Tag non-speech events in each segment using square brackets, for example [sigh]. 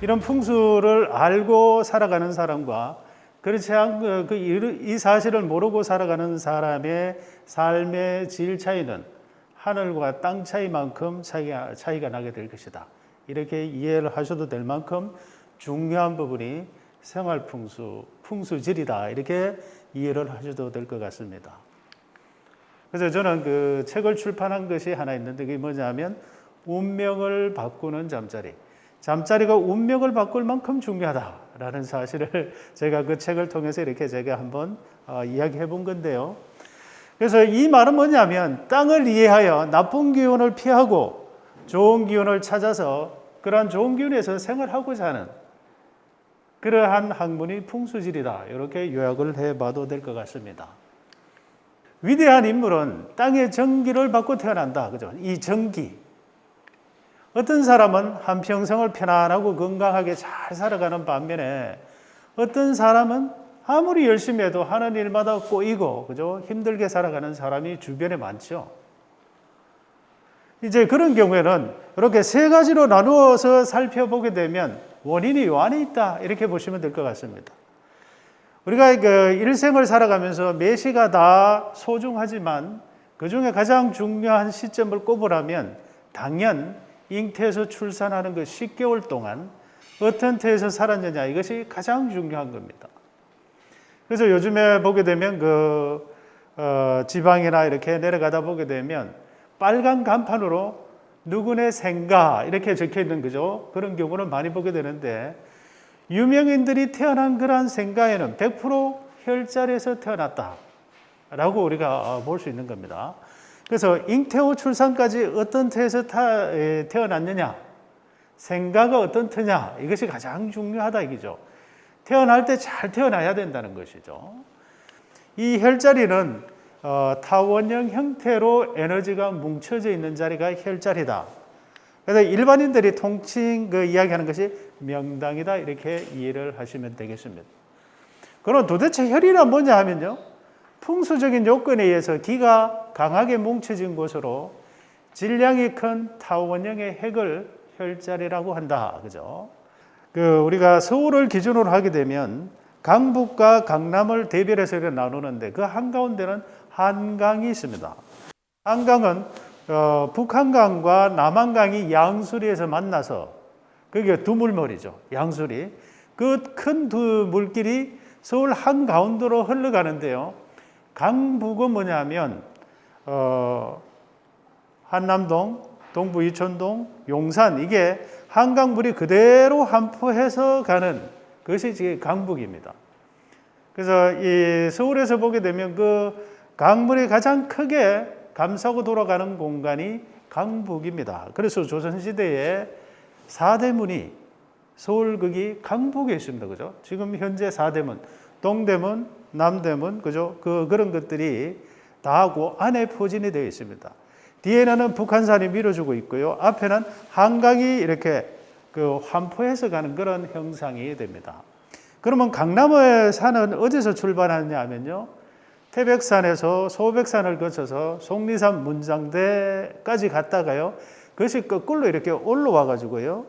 이런 풍수를 알고 살아가는 사람과 그렇지 않고 그 이- 이 사실을 모르고 살아가는 사람의 삶의 질 차이는 하늘과 땅 차이만큼 차이가, 차이가 나게 될 것이다. 이렇게 이해를 하셔도 될 만큼 중요한 부분이 생활 풍수, 풍수질이다. 이렇게 이해를 하셔도 될 것 같습니다. 그래서 저는 그 책을 출판한 것이 하나 있는데 그게 뭐냐면 운명을 바꾸는 잠자리. 잠자리가 운명을 바꿀 만큼 중요하다라는 사실을 [laughs] 제가 그 책을 통해서 이렇게 제가 한번 어, 이야기해 본 건데요. 그래서 이 말은 뭐냐면 땅을 이해하여 나쁜 기운을 피하고 좋은 기운을 찾아서 그러한 좋은 기운에서 생활하고자 하는 그러한 학문이 풍수질이다. 이렇게 요약을 해 봐도 될 것 같습니다. 위대한 인물은 땅의 전기를 받고 태어난다. 그죠? 이 전기. 어떤 사람은 한평생을 편안하고 건강하게 잘 살아가는 반면에 어떤 사람은 아무리 열심히 해도 하는 일마다 꼬이고, 그죠? 힘들게 살아가는 사람이 주변에 많죠. 이제 그런 경우에는 이렇게 세 가지로 나누어서 살펴보게 되면 원인이 요 안에 있다. 이렇게 보시면 될 것 같습니다. 우리가 그 일생을 살아가면서 매 시가 다 소중하지만 그 중에 가장 중요한 시점을 꼽으라면 당연 잉태에서 출산하는 그 10개월 동안 어떤 태에서 살았느냐 이것이 가장 중요한 겁니다. 그래서 요즘에 보게 되면 그 어, 지방이나 이렇게 내려가다 보게 되면 빨간 간판으로 누구네 생가 이렇게 적혀 있는 거죠. 그런 경우는 많이 보게 되는데 유명인들이 태어난 그러한 생가에는 100% 혈자리에서 태어났다라고 우리가 볼 수 있는 겁니다. 그래서 잉태 후 출산까지 어떤 태에서 타, 에, 태어났느냐, 생가가 어떤 터냐 이것이 가장 중요하다 이기죠. 태어날 때 잘 태어나야 된다는 것이죠. 이 혈자리는 어, 타원형 형태로 에너지가 뭉쳐져 있는 자리가 혈자리다. 그래서 일반인들이 통칭 그 이야기하는 것이 명당이다 이렇게 이해를 하시면 되겠습니다. 그럼 도대체 혈이란 뭐냐 하면요. 풍수적인 요건에 의해서 기가 강하게 뭉쳐진 곳으로 질량이 큰 타원형의 핵을 혈자리라고 한다. 그죠? 그 우리가 서울을 기준으로 하게 되면 강북과 강남을 대별해서 이렇게 나누는데 그 한가운데는 한강이 있습니다. 한강은 어, 북한강과 남한강이 양수리에서 만나서 그게 두물머리죠. 양수리. 그 큰 두 물길이 서울 한가운데로 흘러가는데요. 강북은 뭐냐면 어, 한남동, 동부 이촌동, 용산 이게 한강물이 그대로 한포해서 가는 그것이 지금 강북입니다. 그래서 이 서울에서 보게 되면 그 강물이 가장 크게 감싸고 돌아가는 공간이 강북입니다. 그래서 조선시대에 사대문이 서울극이 강북에 있습니다. 그죠? 지금 현재 사대문, 동대문, 남대문, 그죠? 그, 그런 것들이 다 하고 안에 포진이 되어 있습니다. 뒤에는 북한산이 밀어주고 있고요. 앞에는 한강이 이렇게 그 환포해서 가는 그런 형상이 됩니다. 그러면 강남의 산은 어디서 출발하느냐 하면요. 태백산에서 소백산을 거쳐서 속리산 문장대까지 갔다가요. 그것이 거꾸로 이렇게 올라와 가지고요.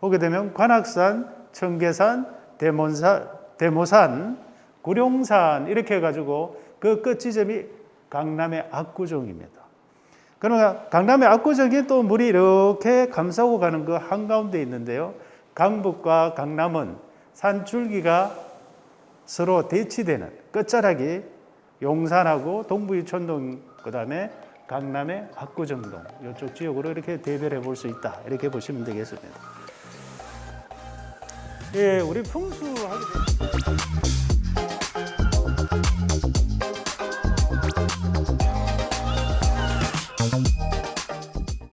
보게 되면 관악산, 청계산, 대몬산, 대모산, 구룡산 이렇게 해 가지고 그 끝 지점이 강남의 압구정입니다. 그러면 강남의 압구정이 또 물이 이렇게 감싸고 가는 그 한가운데 있는데요. 강북과 강남은 산줄기가 서로 대치되는 끝자락이 용산하고 동부 이촌동 그다음에 강남의 압구정동 이쪽 지역으로 이렇게 대별해 볼 수 있다 이렇게 보시면 되겠습니다. 예, 우리 풍수 하게 되면